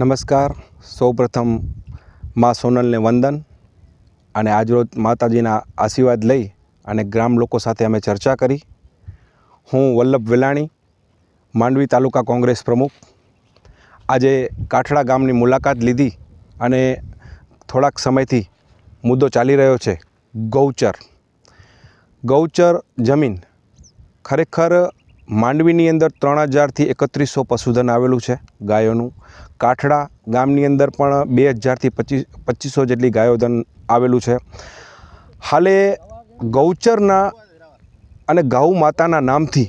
નમસ્કાર. સૌપ્રથમ મા સોનલને વંદન અને આજરોજ માતાજીના આશીર્વાદ લઈ અને ગ્રામ લોકો સાથે અમે ચર્ચા કરી. હું વલ્લભ વેલાણી, માંડવી તાલુકા કોંગ્રેસ પ્રમુખ. આજે કાઠડા ગામની મુલાકાત લીધી અને થોડાક સમયથી મુદ્દો ચાલી રહ્યો છે. ગૌચર. ગૌચર જમીન ખરેખર માંડવીની અંદર ત્રણ હજારથી એકત્રીસો પશુધન આવેલું છે ગાયોનું. કાઠડા ગામની અંદર પણ બે હજારથી પચીસ પચીસો જેટલી ગાયોધન આવેલું છે. હાલે ગૌચરના અને ગૌ માતાના નામથી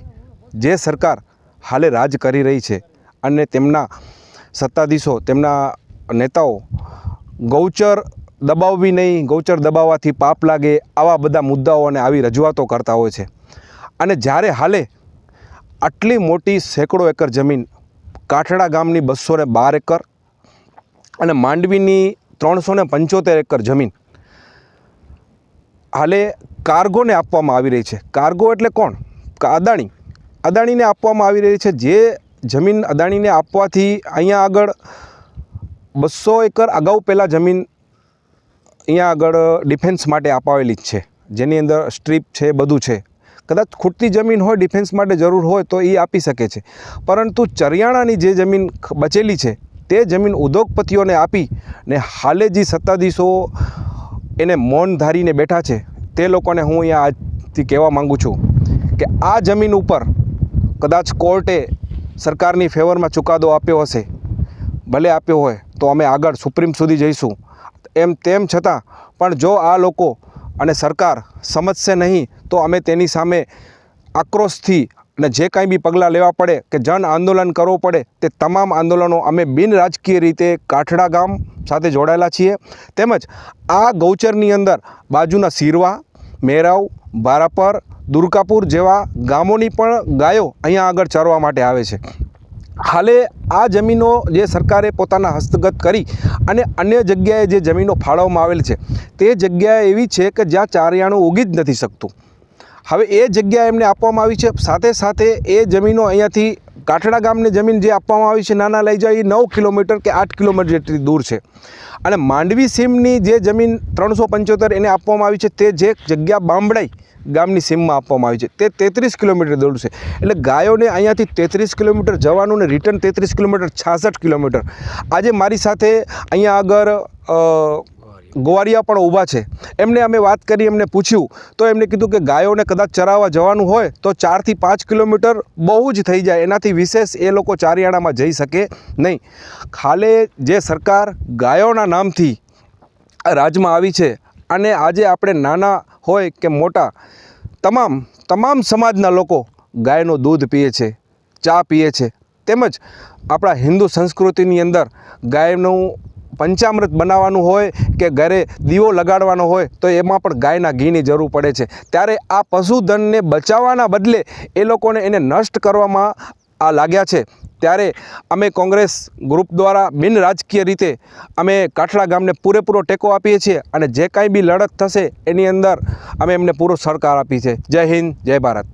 જે સરકાર હાલે રાજ કરી રહી છે અને તેમના સત્તાધીશો, તેમના નેતાઓ ગૌચર દબાવવી નહીં, ગૌચર દબાવવાથી પાપ લાગે આવા બધા મુદ્દાઓ અને આવી રજૂઆતો કરતા હોય છે. અને જ્યારે હાલે આટલી મોટી સેંકડો એકર જમીન કાઠડા ગામની બસો ને બાર એકર અને માંડવીની ત્રણસો ને પંચોતેર એકર જમીન હાલે કાર્ગોને આપવામાં આવી રહી છે. કાર્ગો એટલે કોણ? અદાણી. અદાણીને આપવામાં આવી રહી છે. જે જમીન અદાણીને આપવાથી અહીંયા આગળ બસો એકર અગાઉ પહેલાં જમીન અહીંયા આગળ ડિફેન્સ માટે અપાવેલી જ છે. જેની અંદર સ્ટ્રીપ છે, બધું છે. કદાચ ખૂટતી જમીન હોય ડિફેન્સ માટે જરૂર હોય તો એ આપી શકે છે. પરંતુ ચરિયાણાની જે જમીન બચેલી છે, તે જમીન ઉદ્યોગપતિઓને આપી ને હાલે જે સત્તાધીશો એને મૌન ધારીને બેઠા છે, તે લોકોને હું અહીંયા આજથી કહેવા માગું છું કે આ જમીન ઉપર કદાચ કોર્ટે સરકારની ફેવરમાં ચુકાદો આપ્યો હશે, ભલે આપ્યો હોય, તો અમે આગળ સુપ્રીમ સુધી જઈશું. એમ તેમ છતાં પણ જો આ લોકો અને સરકાર સમજશે નહીં તો અમે તેની સામે આક્રોશથી અને જે કાંઈ બી પગલાં લેવા પડે કે જન આંદોલન કરવું પડે તે તમામ આંદોલનો અમે બિન રાજકીય રીતે કાઠડા ગામ સાથે જોડાયેલા છીએ. તેમજ આ ગૌચરની અંદર બાજુના સિરવા મેરાવ, બારાપર, દુર્ગાપુર જેવા ગામોની પણ ગાયો અહીંયા આગળ ચરવા માટે આવે છે. હાલે આ જમીનો જે સરકારે પોતાના હસ્તગત કરી અને અન્ય જગ્યાએ જે જમીનો ફાળવવામાં આવેલ છે તે જગ્યા એવી છે કે જ્યાં ચારિયાણું ઉગી જ નથી શકતું. હવે એ જગ્યા એમને આપવામાં આવી છે. સાથે સાથે એ જમીનો અહીંયાથી કાઠડા ગામની જમીન જે આપવામાં આવી છે, નાના લઈ જાય, એ નવ કિલોમીટર કે આઠ કિલોમીટર જેટલી દૂર છે. અને માંડવી સીમની જે જમીન ત્રણસો પંચોતેર એને આપવામાં આવી છે, તે જે જગ્યા બામડાઈ ગામની સીમમાં આપવામાં આવી છે, તે તેત્રીસ કિલોમીટર દૂર છે. એટલે ગાયોને અહીંયાથી તેત્રીસ કિલોમીટર જવાનું ને રિટર્ન તેત્રીસ કિલોમીટર છાસઠ કિલોમીટર. આજે મારી સાથે અહીંયા આગળ અ, ગોવારિયા પણ ઊભા છે. એમને અમે વાત કરી એમને પૂછ્યું તો એમને કીધું કે ગાયોને કદાચ ચરાવવા જવાનું હોય તો ચારથી પાંચ કિલોમીટર બહુ જ થઈ જાય. એનાથી વિશેષ એ લોકો ચારિયાણામાં જઈ શકે નહીં. ખાલે જે સરકાર ગાયોના નામથી રાજમાં આવી છે અને આજે આપણે નાના હોય કે મોટા તમામ તમામ સમાજના લોકો ગાયનું દૂધ પીએ છે ચા પીએ છે. તેમજ આપણા હિન્દુ સંસ્કૃતિની અંદર ગાયનું પંચામૃત બનાવવાનું હોય કે ઘરે દીવો લગાડવાનો હોય, તો એમાં પણ ગાયના ઘીની જરૂર પડે છે. ત્યારે આ પશુધનને બચાવવાના બદલે એ લોકોને એને નષ્ટ કરવામાં આ લાગ્યા છે. ત્યારે અમે કોંગ્રેસ ગ્રુપ દ્વારા બિન રાજકીય રીતે અમે કાઠડા ગામને પૂરેપૂરો ટેકો આપીએ છીએ અને જે કાંઈ બી લડત થશે એની અંદર અમે એમને પૂરો સરકાર આપીએ છીએ જય હિન્દ, જય ભારત.